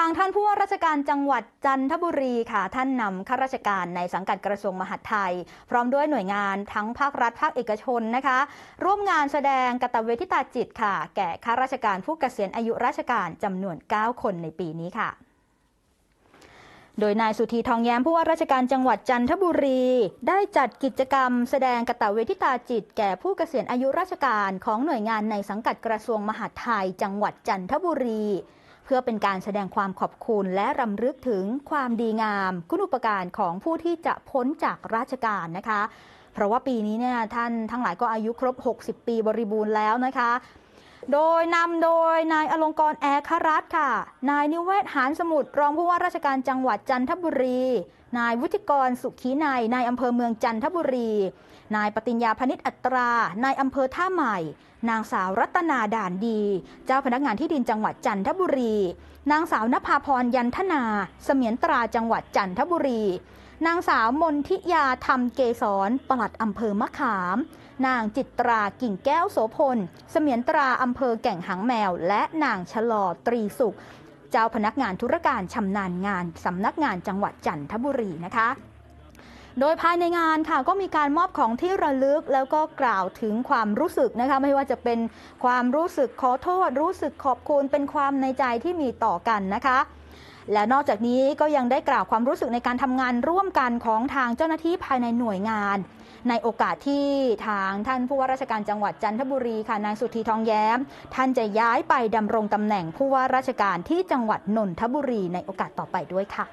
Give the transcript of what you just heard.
ทางท่านผู้ว่าราชการจังหวัดจันทบุรีค่ะ ท่านนำข้าราชการในสังกัดกระทรวงมหาดไทย พร้อมด้วยหน่วยงานทั้งภาครัฐภาคเอกชนนะคะ ร่วมงานแสดงกตเวทิตาจิตค่ะ แก่ข้าราชการผู้เกษียณอายุราชการจำนวน 9 คนในปีนี้ค่ะโดยนายสุธีทองแย้มผู้ว่าราชการจังหวัดจันทบุรี ได้จัดกิจกรรม แสดงกตเวทิตาจิต แก่ผู้เกษียณอายุราชการของหน่วยงานในสังกัดกระทรวงมหาดไทย จังหวัดจันทบุรี เพื่อเป็นการแสดงความขอบคุณและรำลึกถึงความดีงาม คุณอุปการของผู้ที่จะพ้นจากราชการนะคะ เพราะว่าปีนี้เนี่ยท่านทั้งหลายก็อายุครบ 60 ปีบริบูรณ์แล้วนะคะ โดยนำโดยนายอลงกรแอร์ครัตค่ะ นายนิเวศหานสมุทรรองผู้ว่าราชการจังหวัดจันทบุรี นายวุฒิกรสุขีนายนายอำเภอเมืองจันทบุรี นายปติญญาพนิษฐ์อัตรา นายอำเภอท่าใหม่ นางสาวรัตนาด่านดี เจ้าพนักงานที่ดินจังหวัดจันทบุรี นางสาวนภาพรยันทนา เสมียนตราจังหวัดจันทบุรี นางสาวมนทิยาธรรมเกษรปลัดอำเภอมะขาม นางจิตรากิ่งแก้วโสพล เสมียนตราอำเภอแก่งหางแมว และนางชะลอตรีสุข เจ้าพนักงานธุรการชำนาญงานสำนักงานจังหวัดจันทบุรีนะคะโดยภายในงานค่ะก็มีการมอบของที่ระลึกแล้วก็กล่าวถึงความรู้สึกนะคะไม่ว่าจะเป็นความรู้สึกขอโทษ รู้สึกขอบคุณเป็นความในใจที่มีต่อกันนะคะ และนอกจากนี้ก็ยังได้กล่าวความรู้สึกในการทำงานร่วมกันของทางเจ้าหน้าที่ภายในหน่วยงาน ในโอกาสที่ทางท่านผู้ว่าราชการจังหวัดจันทบุรีค่ะนายสุธีทองแย้ม ท่านจะย้ายไปดำรงตำแหน่งผู้ว่าราชการที่จังหวัดนนทบุรีในโอกาสต่อไปด้วยค่ะ